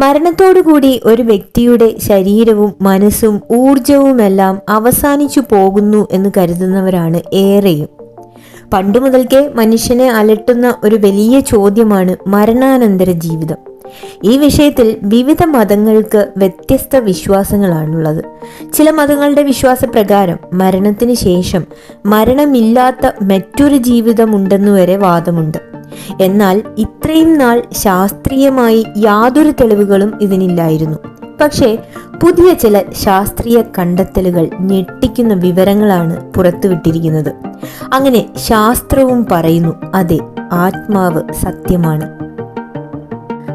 മരണത്തോടുകൂടി ഒരു വ്യക്തിയുടെ ശരീരവും മനസ്സും ഊർജവുമെല്ലാം അവസാനിച്ചു പോകുന്നു എന്ന് കരുതുന്നവരാണ് ഏറെയും. പണ്ടു മുതൽക്കേ മനുഷ്യനെ അലട്ടുന്ന ഒരു വലിയ ചോദ്യമാണ് മരണാനന്തര ജീവിതം. ഈ വിഷയത്തിൽ വിവിധ മതങ്ങൾക്ക് വ്യത്യസ്ത വിശ്വാസങ്ങളാണുള്ളത്. ചില മതങ്ങളുടെ വിശ്വാസപ്രകാരം മരണത്തിന് ശേഷം മരണമില്ലാത്ത മറ്റൊരു ജീവിതമുണ്ടെന്നു വരെ വാദമുണ്ട്. എന്നാൽ ഇത്രയും നാൾ ശാസ്ത്രീയമായി യാതൊരു തെളിവുകളും ഇതിനില്ലായിരുന്നു. പക്ഷേ പുതിയ ചില ശാസ്ത്രീയ കണ്ടെത്തലുകൾ ഞെട്ടിക്കുന്ന വിവരങ്ങളാണ് പുറത്തുവിട്ടിരിക്കുന്നത്. അങ്ങനെ ശാസ്ത്രവും പറയുന്നു അതെ ആത്മാവ് സത്യമാണ്.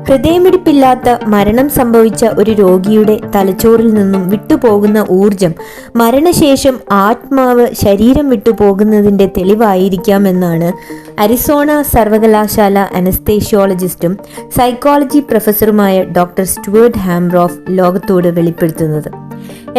ഹൃദയമിടിപ്പില്ലാത്ത മരണം സംഭവിച്ച ഒരു രോഗിയുടെ തലച്ചോറിൽ നിന്നും വിട്ടുപോകുന്ന ഊർജം മരണശേഷം ആത്മാവ് ശരീരം വിട്ടുപോകുന്നതിന്റെ തെളിവായിരിക്കാമെന്നാണ് അരിസോണ സർവകലാശാല അനസ്തേഷ്യോളജിസ്റ്റും സൈക്കോളജി പ്രൊഫസറുമായ ഡോക്ടർ സ്റ്റുവേർട്ട് ഹാംറോഫ് ലോകത്തോട് വെളിപ്പെടുത്തുന്നത്.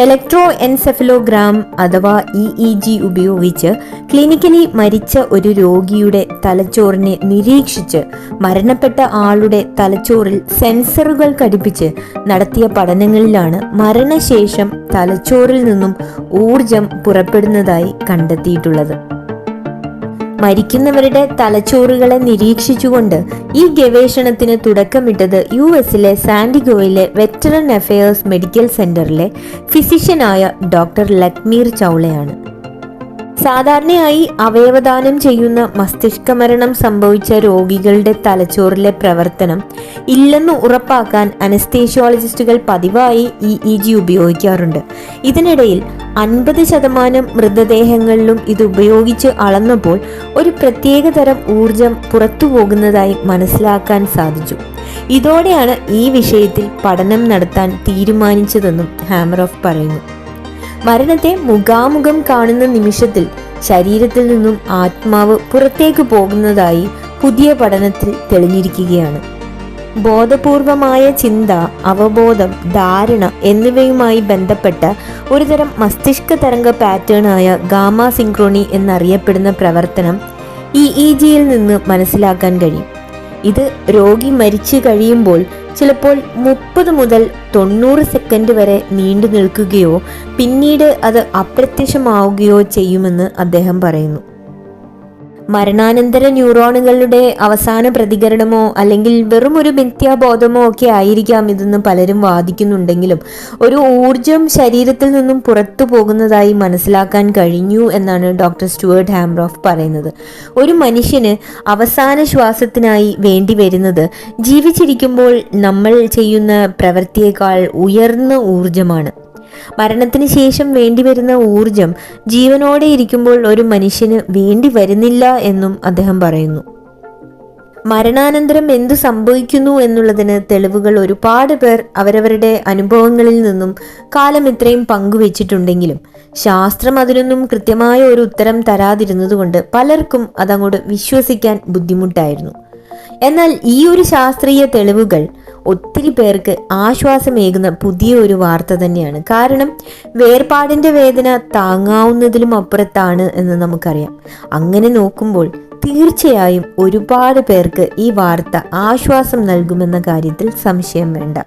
ഇലക്ട്രോ എൻസെഫലോഗ്രാം അഥവാ ഇ ഇ ജി ഉപയോഗിച്ച് ക്ലിനിക്കലി മരിച്ച ഒരു രോഗിയുടെ തലച്ചോറിനെ നിരീക്ഷിച്ച് മരണപ്പെട്ട ആളുടെ തലച്ചോറിൽ സെൻസറുകൾ ഘടിപ്പിച്ച് നടത്തിയ പഠനങ്ങളിലാണ് മരണശേഷം തലച്ചോറിൽ നിന്നും ഊർജം പുറപ്പെടുന്നതായി കണ്ടെത്തിയിട്ടുള്ളത്. മരിക്കുന്നവരുടെ തലച്ചോറുകളെ നിരീക്ഷിച്ചുകൊണ്ട് ഈ ഗവേഷണത്തിന് തുടക്കമിട്ടത് യു എസിലെ സാൻഡിഗോയിലെ വെറ്ററൻ അഫയേഴ്സ് മെഡിക്കൽ സെന്ററിലെ ഫിസിഷ്യനായ ഡോക്ടർ ലക്മീർ ചൗളയാണ്. സാധാരണയായി അവയവദാനം ചെയ്യുന്ന മസ്തിഷ്ക മരണം സംഭവിച്ച രോഗികളുടെ തലച്ചോറിലെ പ്രവർത്തനം ഇല്ലെന്ന് ഉറപ്പാക്കാൻ അനസ്തേഷ്യോളജിസ്റ്റുകൾ പതിവായി ഇ ഇ ജി ഉപയോഗിക്കാറുണ്ട്. ഇതിനിടയിൽ അൻപത് ശതമാനം മൃതദേഹങ്ങളിലും ഇത് ഉപയോഗിച്ച് അളന്നപ്പോൾ ഒരു പ്രത്യേകതരം ഊർജം പുറത്തു പോകുന്നതായി മനസ്സിലാക്കാൻ സാധിച്ചു. ഇതോടെയാണ് ഈ വിഷയത്തിൽ പഠനം നടത്താൻ തീരുമാനിച്ചതെന്നും ഹാമർ ഓഫ് പറയുന്നു. മരണത്തെ മുഖാമുഖം കാണുന്ന നിമിഷത്തിൽ ശരീരത്തിൽ നിന്നും ആത്മാവ് പുറത്തേക്ക് പോകുന്നതായി പുതിയ പഠനത്തിൽ തെളിഞ്ഞിരിക്കുകയാണ്. ബോധപൂർവമായ ചിന്ത അവബോധം ധാരണ എന്നിവയുമായി ബന്ധപ്പെട്ട ഒരുതരം മസ്തിഷ്ക തരംഗ പാറ്റേണായ ഗാമ സിൻക്രോണി എന്നറിയപ്പെടുന്ന പ്രവർത്തനം ഇ ഇ ജിയിൽ നിന്ന് മനസ്സിലാക്കാൻ കഴിയും. ഇത് രോഗി മരിച്ചു കഴിയുമ്പോൾ ചിലപ്പോൾ മുപ്പത് മുതൽ തൊണ്ണൂറ് സെക്കൻഡ് വരെ നീണ്ടു നിൽക്കുകയോ പിന്നീട് അത് അപ്രത്യക്ഷമാവുകയോ ചെയ്യുമെന്ന് അദ്ദേഹം പറയുന്നു. മരണാനന്തര ന്യൂറോണുകളുടെ അവസാന പ്രതികരണമോ അല്ലെങ്കിൽ വെറും ഒരു മിഥ്യാബോധമോ ഒക്കെ ആയിരിക്കാം ഇതെന്ന് പലരും വാദിക്കുന്നുണ്ടെങ്കിലും ഒരു ഊർജം ശരീരത്തിൽ നിന്നും പുറത്തു പോകുന്നതായി മനസ്സിലാക്കാൻ കഴിഞ്ഞു എന്നാണ് ഡോക്ടർ സ്റ്റുവേർട്ട് ഹാംറോഫ് പറയുന്നത്. ഒരു മനുഷ്യന് അവസാന ശ്വാസത്തിനായി വേണ്ടി വരുന്നത് ജീവിച്ചിരിക്കുമ്പോൾ നമ്മൾ ചെയ്യുന്ന പ്രവൃത്തിയേക്കാൾ ഉയർന്ന ഊർജമാണ് മരണത്തിന് ശേഷം വേണ്ടിവരുന്ന ഊർജം ജീവനോടെ ഇരിക്കുമ്പോൾ ഒരു മനുഷ്യന് വേണ്ടി വരുന്നില്ല എന്നും അദ്ദേഹം പറയുന്നു. മരണാനന്തരം എന്തു സംഭവിക്കുന്നു എന്നുള്ളതിന് തെളിവുകൾ ഒരുപാട് പേർ അവരവരുടെ അനുഭവങ്ങളിൽ നിന്നും കാലം ഇത്രയും പങ്കുവച്ചിട്ടുണ്ടെങ്കിലും ശാസ്ത്രം അതിനൊന്നും കൃത്യമായ ഒരു ഉത്തരം തരാതിരുന്നതുകൊണ്ട് പലർക്കും അതങ്ങോട്ട് വിശ്വസിക്കാൻ ബുദ്ധിമുട്ടായിരുന്നു. എന്നാൽ ഈ ഒരു ശാസ്ത്രീയ തെളിവുകൾ ഒത്തിരി പേർക്ക് ആശ്വാസമേകുന്ന പുതിയ ഒരു വാർത്ത തന്നെയാണ്. കാരണം വേർപാടിന്റെ വേദന താങ്ങാവുന്നതിലും അപ്പുറത്താണ് എന്ന് നമുക്കറിയാം. അങ്ങനെ നോക്കുമ്പോൾ തീർച്ചയായും ഒരുപാട് പേർക്ക് ഈ വാർത്ത ആശ്വാസം നൽകുമെന്ന കാര്യത്തിൽ സംശയം വേണ്ട.